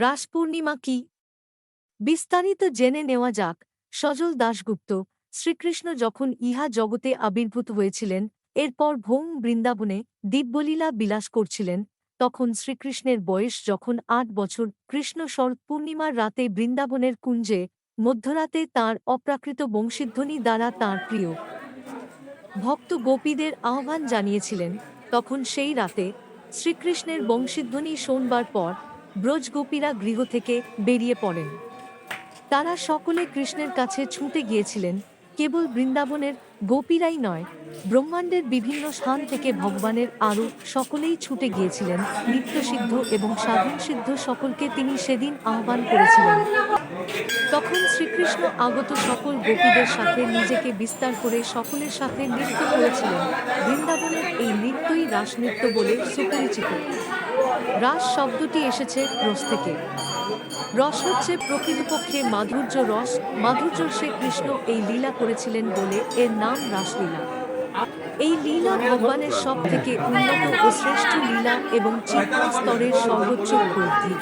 রাস পূর্ণিমা কি? বিস্তারিত জেনে নেওয়া যাক। সজল দাশগুপ্ত, শ্রীকৃষ্ণ যখন ইহা জগতে আবির্ভূত হয়েছিলেন, এরপর ভৌম বৃন্দাবনে দিব্যলীলা বিলাস করছিলেন, তখন শ্রীকৃষ্ণের বয়স যখন আট বছর, কৃষ্ণ শরৎ পূর্ণিমার রাতে বৃন্দাবনের কুঞ্জে, মধ্যরাতে তাঁর অপ্রাকৃত বংশীধ্বনি দ্বারা তাঁর প্রিয় ভক্ত গোপীদের আহ্বান জানিয়েছিলেন, তখন সেই রাতে শ্রীকৃষ্ণের বংশীধ্বনি শোনবার পর ব্রজগোপীরা গৃহ থেকে বেরিয়ে পড়েন। তারা সকলে কৃষ্ণের কাছে ছুটে গিয়েছিলেন কেবল বৃন্দাবনের গোপীরাই নয়, ব্রহ্মাণ্ডের বিভিন্ন স্থান থেকে ভগবানের আরও সকলেই ছুটে গিয়েছিলেন। নিত্যসিদ্ধ এবং সাধনসিদ্ধ সকলকে তিনি সেদিন আহ্বান করেছিলেন। তখন শ্রীকৃষ্ণ আগত সকল গোপীদের সাথে নিজেকে বিস্তার করে সকলের সাথে নৃত্য করেছিলেন। বৃন্দাবনের এই নৃত্যই রাস নৃত্য বলে সুপরিচিত। রাস শব্দটি এসেছে রস থেকে। রস হচ্ছে প্রকৃতপক্ষে মাধুর্য রস। মাধুর্য সে কৃষ্ণ এই লীলা করেছিলেন বলে এর নাম রাসলীলা। এই লীলা ভগবানের সব থেকে উন্নত ও শ্রেষ্ঠ লীলা এবং চিন্তা স্তরের সর্বোচ্চ উপলব্ধি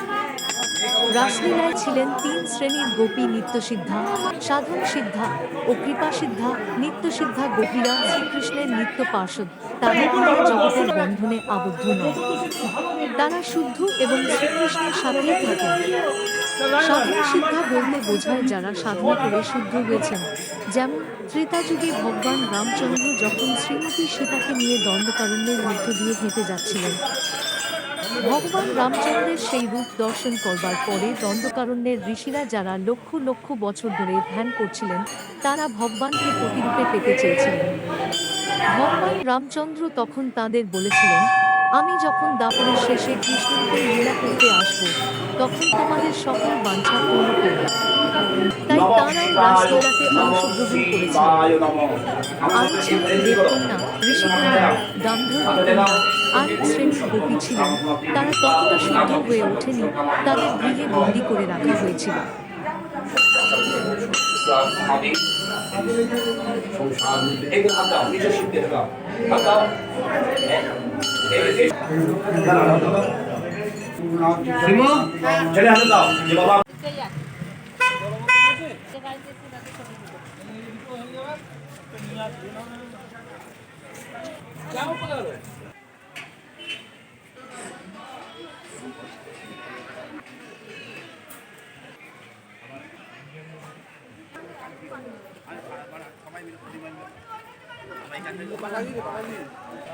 রাসলীলায় ছিলেন তিন শ্রেণির গোপী নিত্যসিদ্ধা, সাধন সিদ্ধা ও কৃপা সিদ্ধা, নিত্যসিদ্ধা গোপীরা শ্রীকৃষ্ণের নিত্য পার্শ্বদ। তারা জগতের বন্ধনে আবদ্ধ নয়। তারা শুদ্ধ এবং শ্রীকৃষ্ণের সাথেই থাকেন। সাধন সিদ্ধা বলতে বোঝায় যারা সাধনা করে শুদ্ধ হয়েছেন। যেমন ত্রেতা যুগে ভগবান রামচন্দ্র যখন শ্রীমতী সীতাকে নিয়ে দণ্ডকারণ্যের মধ্য দিয়ে হেঁটে যাচ্ছিলেন ভগবান রামচন্দ্রের সেই রূপ দর্শন করবার পরে দণ্ডকারণ্যের ঋষিরা যারা লক্ষ লক্ষ বছর ধরে ধ্যান করছিলেন, তারা ভগবানকে প্রতিরূপে পেতে চেয়েছিলেন। ভগবান রামচন্দ্র তখন তাদের বলেছিলেন আমি যখন দাপনের শেষে কৃষ্ণরূপে লীলা করতে আসব তখন তোমাদের সকল বাঞ্ছা পূর্ণ করব। তাই তাঁরাও রাসলীলাতে অংশগ্রহণ করেছিলেন আরও ছিলেন দেবকন্যা ঋষিকন্যা গান্ধর্বকন্যা আরেক শ্রেণির গোপী ছিলেন তারা ততটা শুদ্ধ হয়ে ওঠেনি তাদের গৃহে বন্দি করে রাখা হয়েছিল। সিমো ছেড়ে হাতে দাও যে বাবা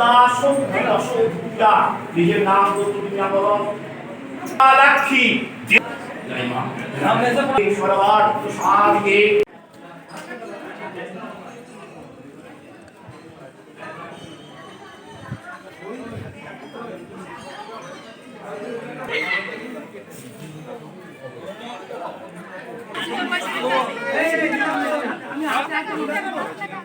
বাধা নিজের নাম তো তুমি না বলো। লক্ষ্মী সরবার সাধকে টাকা।